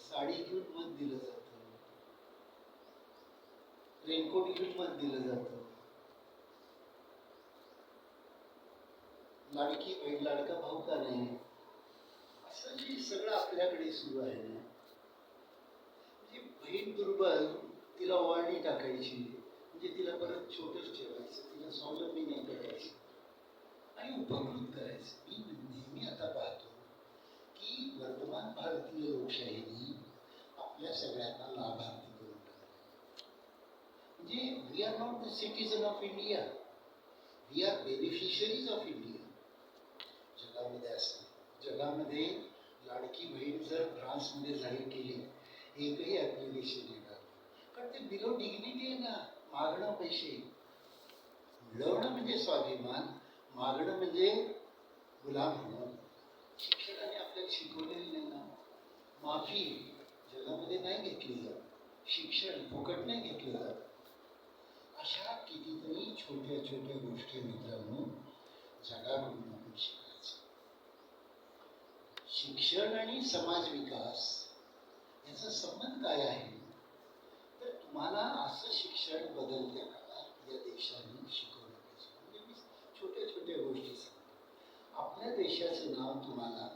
Sari gift मध दिलं जातं. रेनकोट गिफ्ट मत दिलं जातं. लाडकी बहीण लाडका भाऊ का नाही? असं जे सगळं आपल्याकडे सुरू आहे ना म्हणजे बहीण दुर्बल तिला वाळणी टाकायची म्हणजे तिला परत छोट We are not the the citizen of India are are beneficiaries of India जगामध्ये असं जगामध्ये लाडकी बहीण जर फ्रान्समध्ये जाहीर केली एकही ॲप्लिकेशन येणार कारण ते बिलो डिग्निटी आहे ना मागणं पैसे. मिळवणं म्हणजे स्वाभिमान मागणं म्हणजे गुलाम होणं. शिक्षकाने आपल्याला शिकवलेलं नाही ना. माफी जगामध्ये नाही घेतली जात. शिक्षण फुकट नाही घेतलं जात. कितीतरी छोट्या छोट्या गोष्टी मित्रांनो जगाकडून आपण शिकायचं. शिक्षण आणि समाज विकास याचा संबंध काय आहे? तर तुम्हाला असं शिक्षण बदलत्या काळात या देशाने शिकवलं पाहिजे म्हणजे मी छोट्या छोट्या गोष्टी सांगतो. आपल्या देशाचं नाव तुम्हाला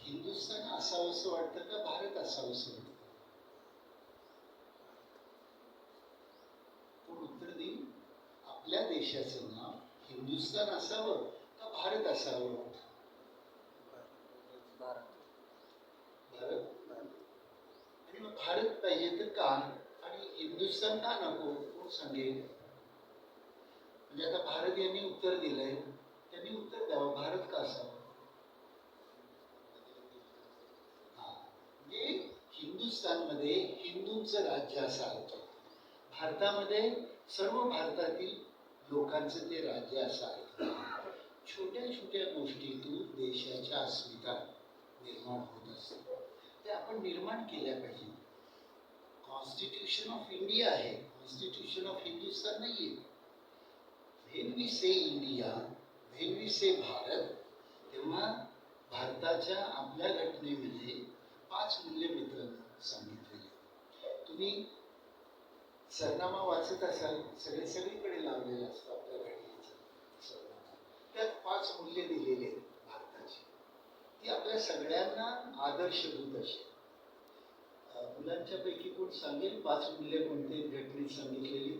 हिंदुस्थान असावंसं वाटतं का भारत असावंसं वाटतं कोण उत्तर देईल आपल्या देशाचं नाव हिंदुस्थान असावं का भारत असावं? भारत. आणि मग भारत पाहिजे तर का? आणि हिंदुस्थान का नको? कोण सांगेल? म्हणजे आता भारत यांनी उत्तर दिलंय. त्यांनी उत्तर द्यावं. भारत का असावं? म्हणजे हिंदुस्थानमध्ये हिंदूंचं राज्य असावं. भारतामध्ये सर्व भारतातील लोकांचं ते राज्य असा छोट्या छोट्या गोष्टीतून देशाच्या अस्मिता निर्माण होत असते. ते आपण निर्माण केल्या पाहिजे. कॉन्स्टिट्यूशन ऑफ इंडिया आहे. कॉन्स्टिट्यूशन ऑफ हिंदुस्तान नाही आहे when we say India when we say Bharat तेव्हा भारताच्या आपल्या घटनेमध्ये पाच मूल्य मित्रांनो सांगितलेले तुम्ही सरनामा वाचत असाल सगळे सगळीकडे लावलेला असतो आपल्या घटनेचा सरनामा. त्यात पाच मूल्य दिलेले आहेत भारताची. ती आपल्या सगळ्यांना आदर्शभूत अशी मुलांच्या पैकी कोण सांगेल पाच मूल्य कोणते घटनेत सांगितलेली?